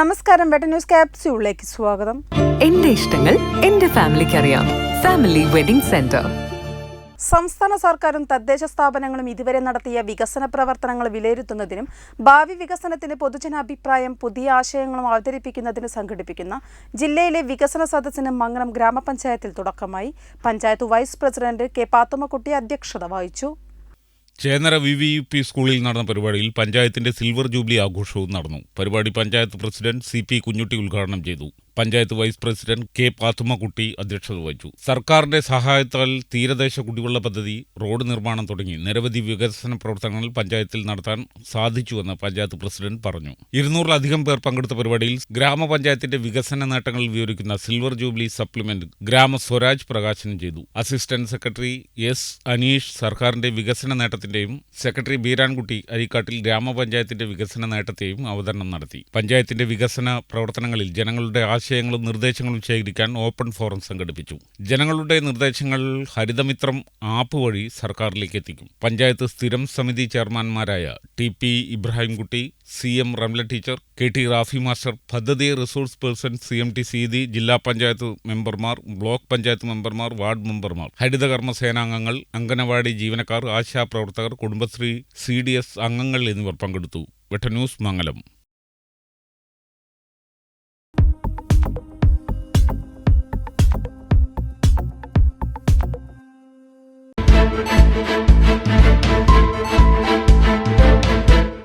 നമസ്കാരം വെട്ട ന്യൂസ് ക്യാപ്സ്യൂളിലേക്ക് സ്വാഗതം. എന്റെ ഇഷ്ടങ്ങൾ എന്റെ ഫാമിലിക്ക് അറിയാം. Family wedding centre. സംസ്ഥാന സർക്കാരും തദ്ദേശ സ്ഥാപനങ്ങളും ഇതുവരെ നടത്തിയ വികസന പ്രവർത്തനങ്ങൾ വിലയിരുത്തുന്നതിനും ഭാവി വികസനത്തിന് പൊതുജനാഭിപ്രായം പുതിയ ആശയങ്ങളും അവതരിപ്പിക്കുന്നതിന് സംഘടിപ്പിക്കുന്ന ജില്ലയിലെ വികസന സദസ്സിന് മംഗളം ഗ്രാമപഞ്ചായത്തിൽ തുടക്കമായി. Panchayat vice president K Pathummakutty അധ്യക്ഷത വഹിച്ചു. ചേന്നര വി വി പി സ്കൂളിൽ നടന്ന പരിപാടിയിൽ പഞ്ചായത്തിന്റെ സിൽവർ ജൂബിലി ആഘോഷവും നടന്നു. പരിപാടി panchayat president C P Kunhutty ഉദ്ഘാടനം ചെയ്തു. Panchayat vice president K Pathummakutty അധ്യക്ഷത വഹിച്ചു. സർക്കാരിന്റെ സഹായത്താൽ തീരദേശ കുടിവെള്ള പദ്ധതി റോഡ് നിർമ്മാണം തുടങ്ങി നിരവധി വികസന പ്രവർത്തനങ്ങൾ പഞ്ചായത്തിൽ നടത്താൻ സാധിച്ചുവെന്ന് പഞ്ചായത്ത് പ്രസിഡന്റ് പറഞ്ഞു. ഇരുന്നൂറിലധികം പേർ പങ്കെടുത്ത പരിപാടിയിൽ ഗ്രാമപഞ്ചായത്തിന്റെ വികസന നേട്ടങ്ങൾ വിവരിക്കുന്ന സിൽവർ ജൂബിലി സപ്ലിമെന്റ് ഗ്രാമ സ്വരാജ് പ്രകാശനം ചെയ്തു. അസിസ്റ്റന്റ് സെക്രട്ടറി എസ് അനീഷ് സർക്കാരിന്റെ വികസന നേട്ടത്തിന്റെയും സെക്രട്ടറി ബീരാൻകുട്ടി അരിക്കാട്ടിൽ ഗ്രാമപഞ്ചായത്തിന്റെ വികസന നേട്ടത്തെയും അവതരണം നടത്തി. പഞ്ചായത്തിന്റെ വികസന പ്രവർത്തനങ്ങളിൽ ജനങ്ങളുടെ ആശയങ്ങളും നിർദ്ദേശങ്ങളും ശേഖരിക്കാൻ ഓപ്പൺ ഫോറം സംഘടിപ്പിച്ചു. ജനങ്ങളുടെ നിർദ്ദേശങ്ങൾ ഹരിതമിത്രം ആപ്പ് വഴി സർക്കാരിലേക്ക് എത്തിക്കും. പഞ്ചായത്ത് സ്ഥിരം സമിതി ചെയർമാൻമാരായ T P Ibrahimkutty C M Ramla teacher K T Rafi master പദ്ധതി resource person C M T Seethi ജില്ലാ പഞ്ചായത്ത് മെമ്പർമാർ ബ്ലോക്ക് പഞ്ചായത്ത് മെമ്പർമാർ വാർഡ് മെമ്പർമാർ ഹരിതകർമ്മ സേനാംഗങ്ങൾ അംഗനവാടി ജീവനക്കാർ ആശാ പ്രവർത്തകർ കുടുംബശ്രീ സി ഡി എസ് അംഗങ്ങൾ എന്നിവർ പങ്കെടുത്തു. വെട്ട ന്യൂസ് മംഗലം.